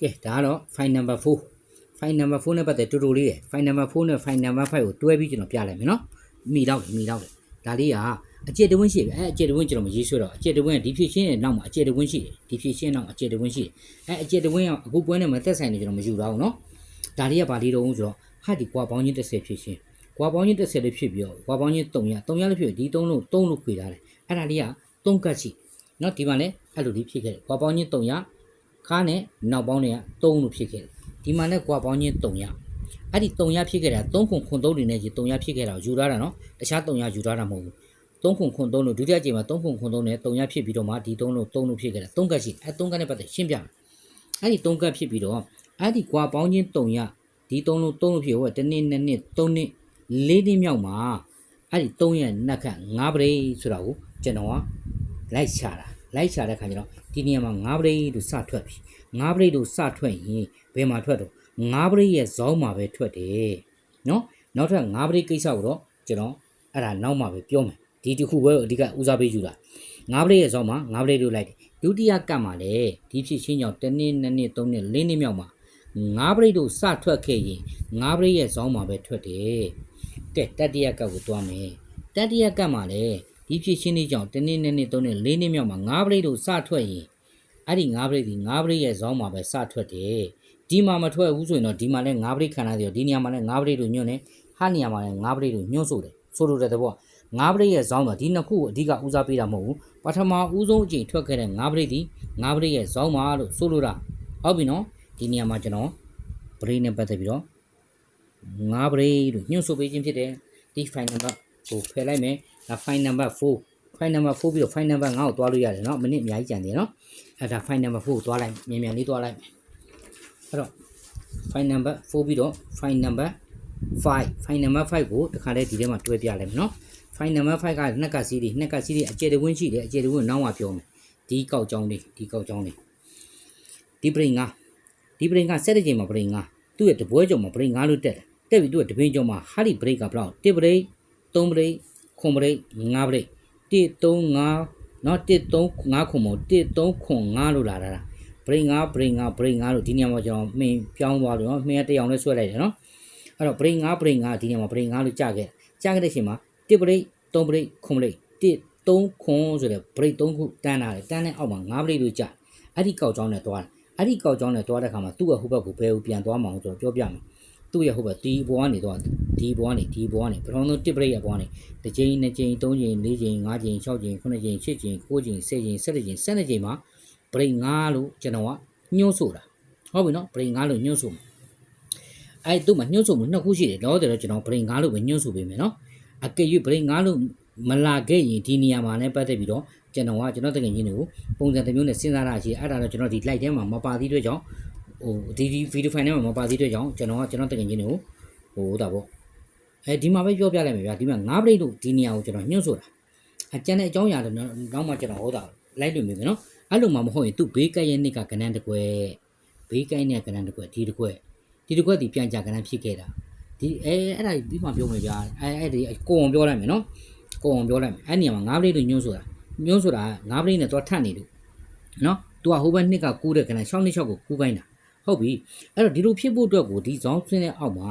ကဲဒါကတော့ file number 4 file number 4နဲ့ပတ်သက်တူတူလေးရယ် file number 4နဲ့ file number 5ကိုတွဲပြီးကျွန်တော်ပြလိုက်မယ်နော်မိတော့တယ်မိတော့တယ်ဒါလေးကအကျက်တဝင်းရှိတယ်အဲအကျက်တဝင်းကျွန်တော်မရေးဆွဲတော့အကျက်တဝင်းကဒီဖြစ်ရှင်းရဲ့နောက်မှာအကျက်တဝင်းရှိတယ်ဒီဖြစ်ရှင်းနောက်အကျက်တဝင်းရှိတယ်အဲအကျက်တဝင်းကအခုပွဲနဲ့မသက်ဆိုင်နေကျွန်တော်မယူတော့ဘူးနော်ဒါလေးကဘာလေးတော့ဆိုတော့ဟာဒီကွာပေါင်းချင်း30ဖြစ်ရှင်းကွာပေါင်းချင်း30လေးဖြစ်ပြီးတော့ကွာပေါင်းချင်း3ရ3ရလေးဖြစ်ပြီးဒီ3လို့3လို့ခွေထားတယ်အဲ့ဒါလေးက3ကတ်ရှိနော်ဒီမှာလည်းအဲ့လိုလေးဖြစ်ခဲ့တယ်ကွာပေါင်းချင်း3 ရခါနဲ့နောက်ပေါင်းတွေက3လို့ဖြစ်ခဲ့တယ်ဒီမှာလည်းကွာပေါင်းချင်း3ရအဲ့ဒီ3ရဖြစ်ခဲ့တာ3ခုခွန်3တွေနဲ့ကြီး3ရဖြစ်ခဲ့တာကိုယူထားတာနော်တခြား3ရယူထားတာမဟုတ်ဘူး3ခုခွန်3လို့ဒုတိယကြိမ်မှာ3ခုခွန်3နဲ့3ရဖြစ်ပြီးတော့မှဒီ3လို့3လို့ဖြစ်ခဲ့တာ3ကတ်ရှိအဲ3ကတ်နဲ့ပတ်သက်ရှင်းပြမယ်အဲ့ဒီ3ကတ်ဖြစ်ပြီးတော့အဲ့ဒီကွာပေါင်းချင်း3ရဒီ3လို့3လို့ဖြစ်ဟိုကတစ်နှစ်နှစ်နှစ်3နှစ်၄နှစ်မြောက်မှာအဲ့ဒီ3ရက်နက်ခတ်9ပရိဆိုတာကိုကျွန်တော်ကလိုက်ချတာ လိုက်ချတဲ့ခါကျတော့ဒီနေရာမှာ9ပရိလို့စထွက်ပြီ9ပရိလို့စထွက်ရင်ဘယ်မှာထွက်တော့9ပရိရဲ့ဇောင်းမှာပဲထွက်တယ်နော်နောက်ထပ်9ပရိကိစ္စကိုတော့ကျွန်တော်အဲ့ဒါနောက်မှပဲပြောမယ်ဒီတစ်ခုပဲအဓိကဦးစားပေးယူတာ9ပရိရဲ့ဇောင်းမှာ9ပရိလို့လိုက်တယ်ဒုတိယကတ်မှာလည်းဒီဖြစ်ချင်းကြောင့်တစ်နှစ်နှစ်နှစ်သုံးနှစ်လေးနှစ်မြောက်မှာ9ပရိတို့စထွက်ခဲ့ရင်9ပရိရဲ့ဇောင်းမှာပဲထွက်တယ်ကဲတတိယကတ်ကိုတွားမယ်တတိယကတ်မှာလည်း ဒီဖြစ်ချင်းလေးကြောင့်တစ်နှစ်နှစ်နှစ်သုံးနှစ်လေးနှစ်မြောက်မှာ9ပရိတို့စထွက်ရင်အဲ့ဒီ9ပရိဒီ9ပရိရဲ့ဇောင်းမှာပဲစထွက်တယ်ဒီမှာမထွက်ဘူးဆိုရင်တော့ဒီမှာလည်း9ပရိခံရတယ်ဒီနေရာမှာလည်း9ပရိတို့ညွန့်နေဟာနေရာမှာလည်း9ပရိတို့ညွန့်ဆိုတယ်ဆိုလိုတဲ့သဘော9ပရိရဲ့ဇောင်းတော့ဒီနှစ်ခုကိုအဓိကဦးစားပေးတာမဟုတ်ဘူးပထမဦးဆုံးအချိန်ထွက်ခဲ့တဲ့9ပရိဒီ9ပရိရဲ့ဇောင်းမှာလို့ဆိုလိုတာဟုတ်ပြီနော်ဒီနေရာမှာကျွန်တော်ပရိနဲ့ပတ်သက်ပြီးတော့9ပရိလို့ညွန့်ဆိုပေးခြင်းဖြစ်တယ်ဒီ file number ကိုဖယ်လိုက်မယ် ဒါ file number 4 file number 4ပြီးတော့ file number 9ကိုတွားလို့ရတယ်เนาะမိနစ်အများကြီးကြံတယ်เนาะအဲ့ဒါ file number 4ကိုတွားလိုက်မြန်မြန်လေးတွားလိုက်မယ်အဲ့တော့ file number 4ပြီးတော့ file number 5 file number 5ကိုတခါတည်းဒီထဲမှာတွဲပြလိုက်မယ်เนาะ file number 5ကနှစ်ကစီးတွေနှစ်ကစီးတွေအကျယ်တဝင်းရှိတယ်အကျယ်တဝင်းနောက်မှပြောမယ်ဒီကောက်ကြောင်းလေးဒီကောက်ကြောင်းလေးဒီပရိငါဒီပရိငါဆက်တဲ့ချိန်မှာပရိငါသူ့ရဲ့တပွဲကြောင်မှာပရိငါလို့တက်တယ်တက်ပြီးသူ့ရဲ့တပင်းကြောင်မှာဟာဒီပရိကဘလောက်တစ်ပရိ3ပရိ ခွန်ပရိ5ပရိ1 3 5เนาะ1 3 5ခွန်မို့1 3ခွန်5လို့လာတာလားပရိ5ပရိ5ပရိ5လို့ဒီနေရာမှာကျွန်တော်မှင်ပြောင်းသွားလို့เนาะမှင်တစ်ယောင်နဲ့ဆွဲလိုက်တယ်เนาะအဲ့တော့ပရိ5ပရိ5ဒီနေရာမှာပရိ5လို့ကြာခဲ့ကြာခဲ့တဲ့အချိန်မှာတစ်ပရိ3ပရိခွန်ပရိ1 3ခွန်ဆိုတဲ့ပရိ3ခုတန်းလာတယ်တန်းတဲ့အောက်မှာ5ပရိလို့ကြာအဲ့ဒီကောက်ကြောင်းနဲ့တွားတယ်အဲ့ဒီကောက်ကြောင်းနဲ့တွားတဲ့ခါမှာသူ့ရဲ့ဟိုဘက်ကိုဘယ်ကိုပြန်သွားမှာလဲဆိုတော့ပြောပြမယ် သူ့ရဲ့ဟိုဘက်ဒီဘောကနေတော့ဒီဘောကနေဒီဘောကနေပထမဆုံးတစ်ပရိရဲ့ဘောကနေတစ်ကြိမ်နှစ်ကြိမ်သုံးကြိမ်လေးကြိမ်ငါးကြိမ်၆ကြိမ်ခုနှစ်ကြိမ်ရှစ်ကြိမ်ကိုးကြိမ်ဆယ်ကြိမ်ဆယ်ကြိမ်ဆယ်နှစ်ကြိမ်မှာပရိ9လို့ကျွန်တော်ကညှို့ဆိုတာဟုတ်ပြီနော်ပရိ9လို့ညှို့ဆိုအဲ့သူ့မှာညှို့ဆိုမှုနှစ်ခုရှိတယ်တော့တယ်တော့ကျွန်တော်ပရိ9လို့ပဲညှို့ဆိုပေးမယ်နော်အကယ်၍ပရိ9လို့မလာခဲ့ရင်ဒီနေရာမှာလည်းပတ်သက်ပြီးတော့ကျွန်တော်ကကျွန်တော်တကယ်ချင်းတွေကိုပုံစံတစ်မျိုးနဲ့စဉ်းစားတာရှိအဲ့ဒါတော့ကျွန်တော်ဒီ light ထဲမှာမပါသေးတဲ့ကြောင့် ဟိုဒီဒီ video file ထဲမှာမပါသေးတဲ့ကြောင့်ကျွန်တော်ကကျွန်တော်တကယ်ချင်းတွေကိုဟိုဒါပေါ့အဲဒီမှာပဲပြောပြလိုက်မယ်ဗျာဒီမှာ9 plate လို့ဒီနေရာကိုကျွန်တော်ညှို့ဆိုတာအကျန်တဲ့အကြောင်းအရာတွေတော့မှကျွန်တော်ဟောတာလိုက်လို့မျိုးပဲနော်အဲ့လိုမှမဟုတ်ရင်သူ့ဘေးကက်ရဲ့နှစ်ကကဏ္ဍတကွယ်ဘေးကက်နဲ့ကဏ္ဍတကွယ်ဒီတကွယ်ဒီတကွက်ဒီပြန်ကြကဏ္ဍဖြစ်ခဲ့တာဒီအဲအဲ့ဒါဒီမှာပြောမယ်ဗျာအဲအဲ့ဒီကိုအောင်ပြောလိုက်မယ်နော်ကိုအောင်ပြောလိုက်မယ်အဲ့နေရာမှာ9 plate လို့ညှို့ဆိုတာညှို့ဆိုတာ9 plate နဲ့တော့ထပ်နေလို့နော်သူကဟိုဘက်နှစ်ကကူးတဲ့ကဏ္ဍ6နှစ်6ကိုကူးခိုင်းတာ ဟုတ်ပြီအဲ့တော့ဒီလိုဖြစ်ဖို့အတွက်ကိုဒီဇောင်းဆင်းတဲ့အောက်မှာ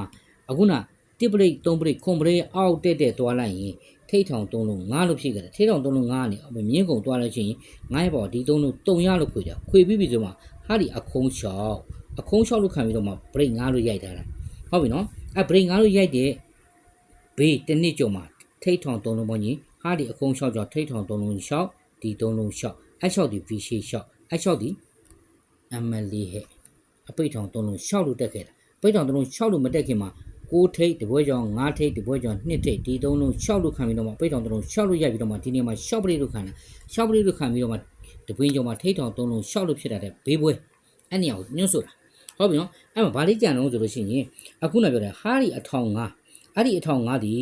အခုနတစ်ပရိတ်3ပရိတ်ခွန်ပရိတ်အောက်တက်တက်သွားလိုက်ရင်ထိတ်ထောင်3လုံး9လို့ဖြစ်ကြတယ်ထိတ်ထောင်3လုံး9ကနေအမြင်းကုံသွားလိုက်ချင်း9ရဲ့ပေါ်ဒီ3လုံး3ရလို့ခွေကြခွေပြီးပြီဆိုမှဟာဒီအခုံးလျှောက်အခုံးလျှောက်လို့ခံပြီးတော့မှပရိတ်9လို့ရိုက်ထားတာဟုတ်ပြီနော်အဲပရိတ်9လို့ရိုက်တဲ့ဘေးတစ်နှစ်ကျော်မှာထိတ်ထောင်3လုံးပေါ့ကြီးဟာဒီအခုံးလျှောက်ကြောင့်ထိတ်ထောင်3လုံးလျှောက်ဒီ3လုံးလျှောက်အဲလျှောက်ဒီ V shape လျှောက်အဲလျှောက်ဒီ MLA ဟဲ့ အပိတ်ထောင်3လုံးလျှောက်လို့တက်ခဲ့တာပိတ်ထောင်3လုံးလျှောက်လို့မတက်ခင်မှာ6ထိတ်တပွဲကြောင်9ထိတ်တပွဲကြောင်2ထိတ်ဒီ3လုံး6လို့ခံပြီးတော့မှပိတ်ထောင်3လုံး6လို့ရိုက်ပြီးတော့မှဒီနေ့မှာ6ပရိလို့ခံတာ6ပရိလို့ခံပြီးတော့မှတပွင်းကြောင်မှာထိတ်ထောင်3လုံး6လို့ဖြစ်တာတဲ့ဘေးပွဲအဲ့နေရာကိုညွှန်းဆိုတာဟုတ်ပြီနော်အဲ့မှာဗာလိကြံတော့ဆိုလို့ရှိရင်အခုနပြောတဲ့ဟာဒီအထောင်9အဲ့ဒီအထောင်9ဒီ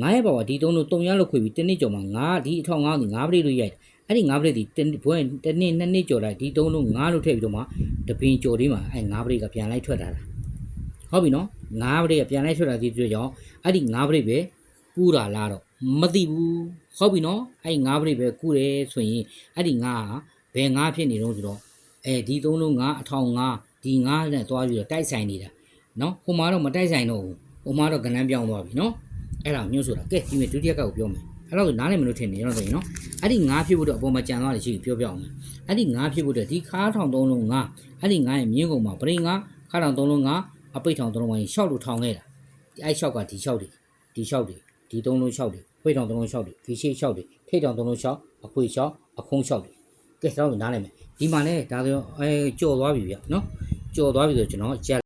9ရဲ့ဘောကဒီ3လုံး3ရလို့ခွေပြီးတစ်နှစ်ကျော်မှာ9ဒီအထောင်9ဒီ9ပရိလို့ရိုက် အဲ့ဒီ9ပရိဒီဘွဲတစ်နှစ်နှစ်နှစ်ကျော်လိုက်ဒီ3လုံး9လို့ထည့်ပြီးတော့မှတပင်ကျော်လေးမှာအဲ့9ပရိကပြန်လိုက်ထွက်လာတာဟုတ်ပြီနော်9ပရိကပြန်လိုက်ထွက်လာဒီတွေ့ကြောင့်အဲ့ဒီ9ပရိပဲကူးတာလားတော့မသိဘူးဟုတ်ပြီနော်အဲ့ဒီ9ပရိပဲကူးတယ်ဆိုရင်အဲ့ဒီ9ကဘယ်9ဖြစ်နေတော့ဆိုတော့အဲဒီ3လုံး9အထောင်9ဒီငါးနဲ့သွားပြီးတော့တိုက်ဆိုင်နေတာနော်ဟိုမှာတော့မတိုက်ဆိုင်တော့ဘူးဟိုမှာတော့ကဏ္ဍပြောင်းသွားပြီနော်အဲ့ဒါညှို့ဆိုတာကဲဒီမဲ့ဒုတိယကောက်ကိုပြောမယ် အဲ့တော့နားလည်မလို့ထင်နေရတော့ဆိုရင်နော်အဲ့ဒီငါးဖြစ်ဖို့တော့အပေါ်မှာကြံသွားတယ်ရှိပြီပြောပြအောင်မယ်အဲ့ဒီငါးဖြစ်ဖို့တော့ဒီခါထောင်သုံးလုံးငါးအဲ့ဒီငါးရဲ့မြင်းကုန်မှာပရိငါးခါထောင်သုံးလုံးငါးအပိတ်ထောင်သုံးလုံးဝိုင်းရှောက်လို့ထောင်ခဲ့တာဒီအဲ့ရှောက်ကဒီရှောက်တွေဒီရှောက်တွေဒီသုံးလုံးရှောက်တွေပိတ်ထောင်သုံးလုံးရှောက်တွေဒီရှေ့ရှောက်တွေထိတ်ထောင်သုံးလုံးရှောက်အခွေရှောက်အခုံးရှောက်တွေကဲတော့နားလည်မယ်ဒီမှာလဲဒါဆိုအဲကြော်သွားပြီဗျနော်ကြော်သွားပြီဆိုကျွန်တော်ဂျက်